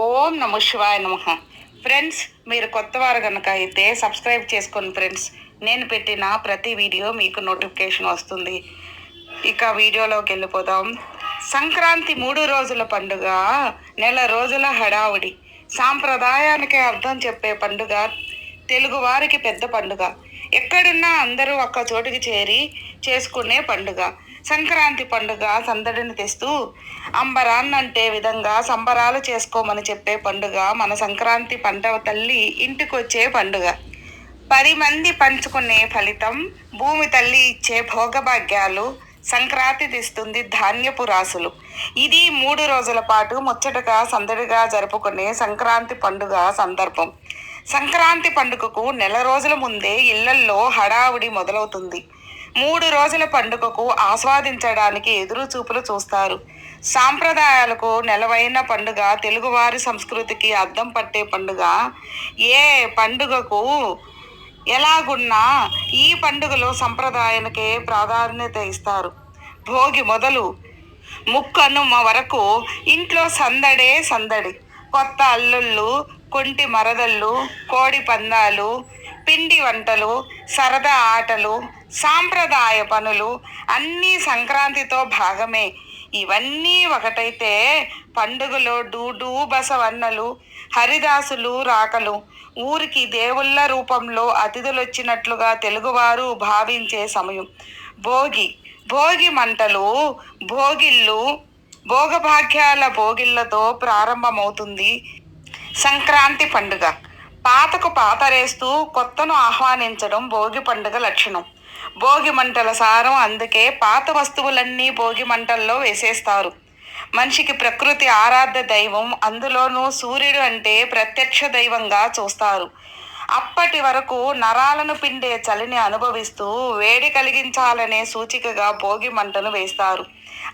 ఓం నమ శివాయ నమ. ఫ్రెండ్స్ మీరు కొత్త వారు కనుక అయితే సబ్స్క్రైబ్ చేసుకోండి ఫ్రెండ్స్. నేను పెట్టిన ప్రతి వీడియో మీకు నోటిఫికేషన్ వస్తుంది. ఇక వీడియోలోకి వెళ్ళిపోదాం. సంక్రాంతి మూడు రోజుల పండుగ నెల రోజుల హడావుడి. సాంప్రదాయానికి అర్థం చెప్పే పండుగ తెలుగువారికి పెద్ద పండుగ. ఎక్కడున్నా అందరూ ఒక్క చోటుకి చేరి చేసుకునే పండుగ. సంక్రాంతి పండుగ సందడిని తెస్తూ అంబరాన్నంటే విధంగా సంబరాలు చేసుకోమని చెప్పే పండుగ మన సంక్రాంతి పంట తల్లి ఇంటికొచ్చే పండుగ. పది మంది పంచుకునే ఫలితం భూమి తల్లి ఇచ్చే భోగభాగ్యాలు సంక్రాంతి తెస్తుంది ధాన్యపు రాసులు. ఇది మూడు రోజుల పాటు ముచ్చటగా సందడిగా జరుపుకునే సంక్రాంతి పండుగ సందర్భం. సంక్రాంతి పండుగకు నెల రోజుల ముందే ఇళ్ళల్లో హడావుడి మొదలవుతుంది. మూడు రోజుల పండుగకు ఆస్వాదించడానికి ఎదురు చూపులు చూస్తారు. సాంప్రదాయాలకు నెలవైన పండుగ తెలుగువారి సంస్కృతికి అద్దం పట్టే పండుగ. ఏ పండుగకు ఎలాగున్నా ఈ పండుగలో సంప్రదాయానికే ప్రాధాన్యత ఇస్తారు. భోగి మొదలు ముక్కనుమ వరకు ఇంట్లో సందడే సందడి. కొత్త అల్లుళ్ళు కొంటి మరదళ్ళు కోడి పందాలు పిండి వంటలు సరదా ఆటలు సాంప్రదాయ పనులు అన్నీ సంక్రాంతితో భాగమే. ఇవన్నీ ఒకటైతే పండుగలో డూడు బసవన్నలు హరిదాసులు రాకలు. ఊరికి దేవుళ్ళ రూపంలో అతిథులు వచ్చినట్లుగా తెలుగువారు భావించే సమయం. భోగి భోగి మంటలు భోగిళ్ళు భోగభాగ్యాల భోగిళ్ళతో ప్రారంభమవుతుంది సంక్రాంతి పండుగ. పాతకు పాతరేస్తూ కొత్తను ఆహ్వానించడం భోగి పండుగ లక్షణం. భోగి మంటల సారం అందుకే పాత వస్తువులన్నీ భోగి మంటల్లో వేసేస్తారు. మనిషికి ప్రకృతి ఆరాధ్య దైవం అందులోనూ సూర్యుడు అంటే ప్రత్యక్ష దైవంగా చూస్తారు. అప్పటి వరకు నరాలను పిండే చలిని అనుభవిస్తూ వేడి కలిగించాలనే సూచికగా భోగి మంటను వేస్తారు.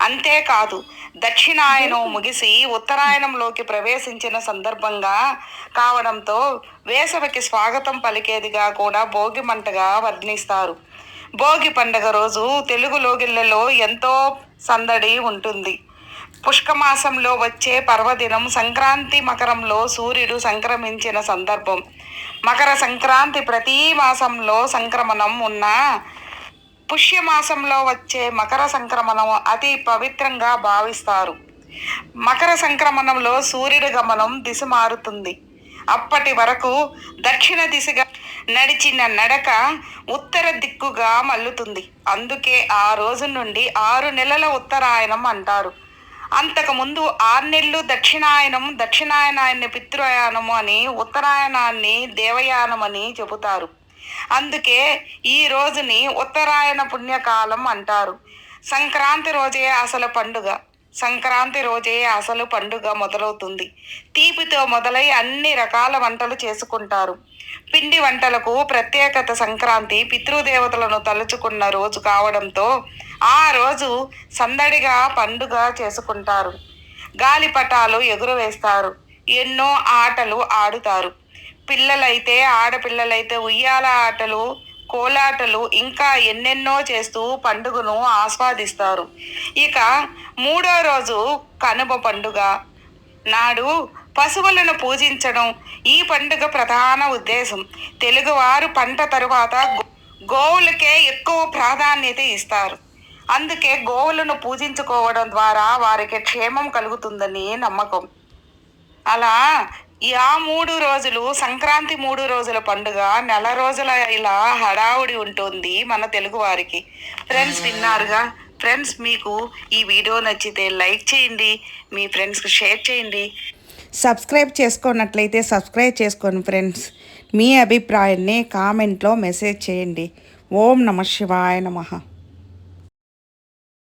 అంతేకాదు దక్షిణాయనం ముగిసి ఉత్తరాయణంలోకి ప్రవేశించిన సందర్భంగా కావడంతో వేసవికి స్వాగతం పలికేదిగా కూడా భోగి మంటగా వర్ణిస్తారు. భోగి పండుగ రోజు తెలుగు లోగిళ్ళలో ఎంతో సందడి ఉంటుంది. పుష్కమాసంలో వచ్చే పర్వదినం సంక్రాంతి మకరంలో సూర్యుడు సంక్రమించిన సందర్భం. మకర సంక్రాంతి ప్రతి మాసంలో సంక్రమణం ఉన్న పుష్యమాసంలో వచ్చే మకర సంక్రమణం అతి పవిత్రంగా భావిస్తారు. మకర సంక్రమణంలో సూర్యుడి గమనం దిశ మారుతుంది. అప్పటి వరకు దక్షిణ దిశగా నడిచిన నడక ఉత్తర దిక్కుగా మల్లుతుంది. అందుకే ఆ రోజు నుండి ఆరు నెలల ఉత్తరాయణం అంటారు. అంతకుముందు ఆరు నెలలు దక్షిణాయనం దక్షిణాయనాన్ని పితృయానము అని ఉత్తరాయణాన్ని దేవయానం అని చెబుతారు. అందుకే ఈ రోజుని ఉత్తరాయణ పుణ్యకాలం అంటారు. సంక్రాంతి రోజే అసలు పండుగ. సంక్రాంతి రోజే అసలు పండుగ మొదలవుతుంది. తీపితో మొదలై అన్ని రకాల వంటలు చేసుకుంటారు. పిండి వంటలకు ప్రత్యేకత సంక్రాంతి పితృదేవతలను తలుచుకున్న రోజు కావడంతో ఆ రోజు సందడిగా పండుగ చేసుకుంటారు. గాలిపటాలు ఎగురవేస్తారు. ఎన్నో ఆటలు ఆడుతారు. పిల్లలైతే ఆడపిల్లలైతే ఉయ్యాల ఆటలు కోలాటలు ఇంకా ఎన్నెన్నో చేస్తూ పండుగను ఆస్వాదిస్తారు. ఇక మూడో రోజు కనుమ పండుగ. నాడు పశువులను పూజించడం ఈ పండుగ ప్రధాన ఉద్దేశం. తెలుగువారు పంట తరువాత గోవులకే ఎక్కువ ప్రాధాన్యత ఇస్తారు. అందుకే గోవులను పూజించుకోవడం ద్వారా వారికి క్షేమం కలుగుతుందని నమ్మకం. అలా ఆ మూడు రోజులు సంక్రాంతి మూడు రోజుల పండుగ నెల రోజుల ఇలా హడావుడి ఉంటుంది మన తెలుగు వారికి. ఫ్రెండ్స్ విన్నారుగా? ఫ్రెండ్స్ మీకు ఈ వీడియో నచ్చితే లైక్ చేయండి మీ ఫ్రెండ్స్కి షేర్ చేయండి. సబ్స్క్రైబ్ చేసుకున్నట్లయితే సబ్స్క్రైబ్ చేసుకోండి ఫ్రెండ్స్. మీ అభిప్రాయాన్ని కామెంట్లో మెసేజ్ చేయండి. ఓం నమ శివాయ నమః.